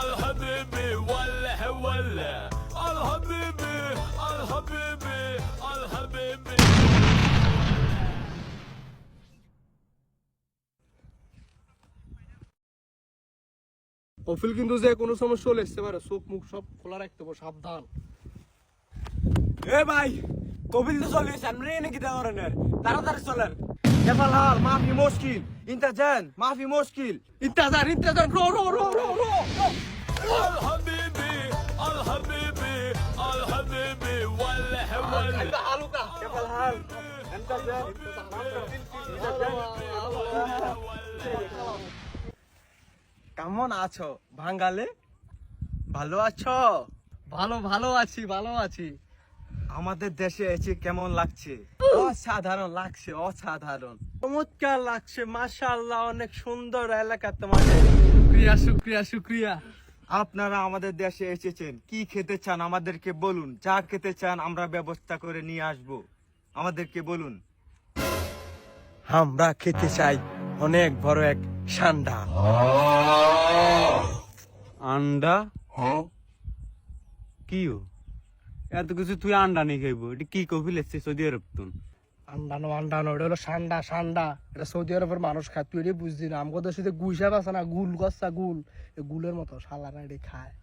الحبيبي ولا ولا الحبيبي الحبيبي الحبيبي কফিল কিন্তু যে কোনো সময় চলে আসতে পারে চোখ মুখ সব খোলা রাখতে হবে সাবধান এ ভাই কবিল তো চলে এসে আমরা এনে কি দেওয়ার তাড়াতাড়ি চলেন কেফাল হাল মাফি মুশকিল ইন্তা জান মাফি মুশকিল ইন্তাজার ইন্তাজার rho rho rho rho rho الحبيبي الحبيبي الحبيبي ولا ولا হালুকা কেফাল হাল কেমন আছো ভাঙ্গালে ভালো আছো ভালো ভালো আছি ভালো আছি আমাদের দেশে এসে কেমন লাগছে অসাধারণ লাগছে অসাধারণ। চমৎকার লাগছে মাশাআল্লাহ অনেক সুন্দর এলাকা তোমাদের। শুক্রিয়া শুক্রিয়া শুক্রিয়া। আপনারা আমাদের দেশে এসেছেন কি খেতে চান আমাদেরকে বলুন। যা খেতে চান আমরা ব্যবস্থা করে নিয়ে আসব। আমাদেরকে বলুন। আমরা খেতে চাই অনেক বড় এক সান্ডা। আন্ডা? কি ও এত কিছু তুই আন্ডা নিয়ে খাইবো এটা কি কফিল এসছে সৌদি আরব তুন আন্ডানো আন্ডানো এটা হলো সান্ডা সান্ডা। এটা সৌদি আরবের মানুষ খায় তুই এটাই বুঝলি না। আমাকে তো সাপ আছে না গুল গচ্ছা গুল এই গুলের মতো শালারা এটাই খায়।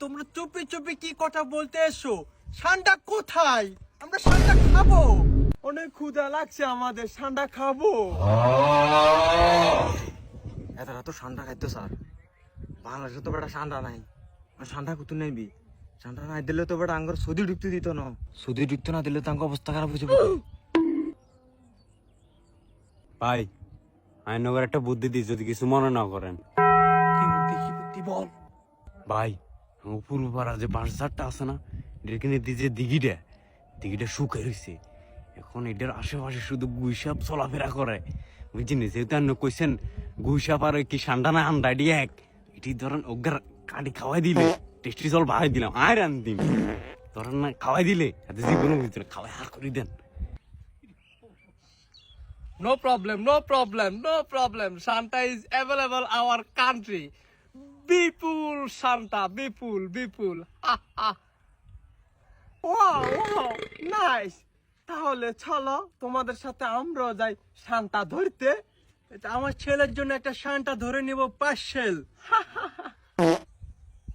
তোমরা চুপি চুপি কি কথা বলতে এসো? সান্ডা কোথায়? আমরা সান্ডা খাব। অনেক ক্ষুধা লাগছে আমাদের সান্ডা খাব। এতটা তো ঠান্ডা খাইতো স্যার। বাংলাদেশে তো বেটা ঠান্ডা নাই। ঠান্ডা কুতু নেবি ঠান্ডা নাই দিলে তো বেটা আঙ্গর সৌদি ঢুকতে দিত না সৌদি ঢুকতে না দিলে তো আঙ্গ অবস্থা খারাপ হয়েছে ভাই আইন নগর একটা বুদ্ধি দিই যদি কিছু মনে না করেন কি বুদ্ধি কি বুদ্ধি বল ভাই পূর্ব পাড়া যে বাঁশ ঝাড়টা আছে না এটার কিনে দিয়ে যে দিঘিটা দিঘিটা শুকাই রয়েছে এখন এটার আশেপাশে শুধু গুইসাপ চলাফেরা করে বুঝিনি যেহেতু আপনি কইছেন গুইসাপ আর কি সান্ডা না আন্ডা এক এটি ধরেন অজ্ঞার কাটি খাওয়াই দিলে টেস্টি জল বাড়াই দিলাম আয় রান দিন ধরেন না খাওয়াই দিলে এতে জীবনও বুঝতে খাওয়াই হা করে দেন problem, no problem, no problem. Santa is available our country. Bipul Santa, Bipul, Bipul. Ha ha. Wow, wow, তাহলে চলো তোমাদের সাথে আমরাও যাই শান্তা ধরতে আমার ছেলের জন্য একটা শান্তা ধরে নিব পার্সেল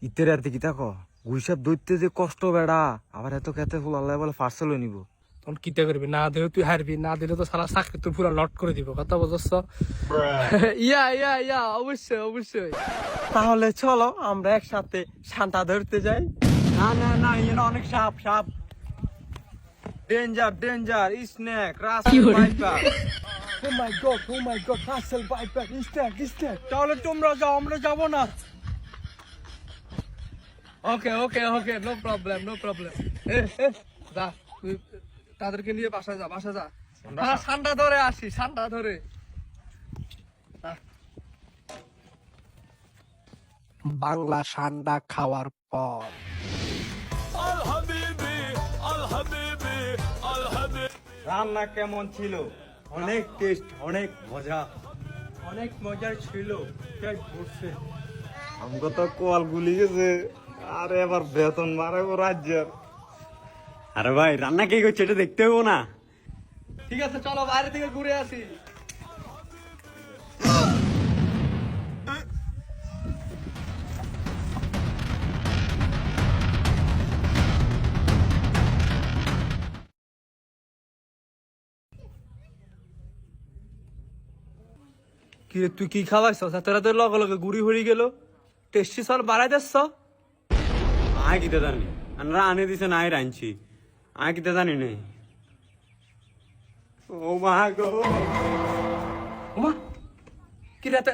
ইতের আর দেখি দেখো গুইসাপ দৈত্যে যে কষ্ট বেড়া আবার এত খেতে ফুল আল্লাহ বলে পার্সেল নিব। তখন কিতে করবি? না দিলে তুই হারবি না দিলে তো সারা চাকরি তুই পুরো লট করে দিব কথা বুঝছ? ইয়া ইয়া ইয়া অবশ্যই অবশ্যই। তাহলে চলো আমরা একসাথে শান্তা ধরতে যাই। না না না এখানে অনেক সাপ সাপ। Danger danger snake Russell's viper oh my god oh my god কাসেল viper ইস্টাক ইস্টাক তাহলে তোমরা যাও আমরা যাব না। Okay okay okay no problem no problem তাদেরকে নিয়ে বাসা যা বাসা যা। ঠান্ডা হ্যাঁ, ধরে আসি ঠান্ডা ধরে। বাংলা সান্ডা খাওয়ার পর। রান্না কেমন ছিল? অনেক টেস্ট অনেক মজা। অনেক মজার ছিল। পেট ভরছে। আমগো তো কোয়াল গুলি গেছে। আরে এবার বেতন মারে ও রাজ্যের। আরে ভাই রান্না কে করছে এটা দেখতে হব না। ঠিক আছে চলো বাইরে থেকে ঘুরে আসি। কি তুই কি খাওয়াইছ তোরা তো লগে লগে ঘুরি হরি গেল। টেস্টি সল বাড়াই দিচ্ছ? আয় কিতে জানি? আমরা আনে দিছে নাই রাঁধছি আয় কিতে জানি নাই? ও মা গো। ওমা কি রে এত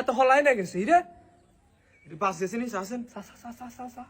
এত হলাই না গেছে রে বাস গেছে নিস আসেন সা সা সা সা সা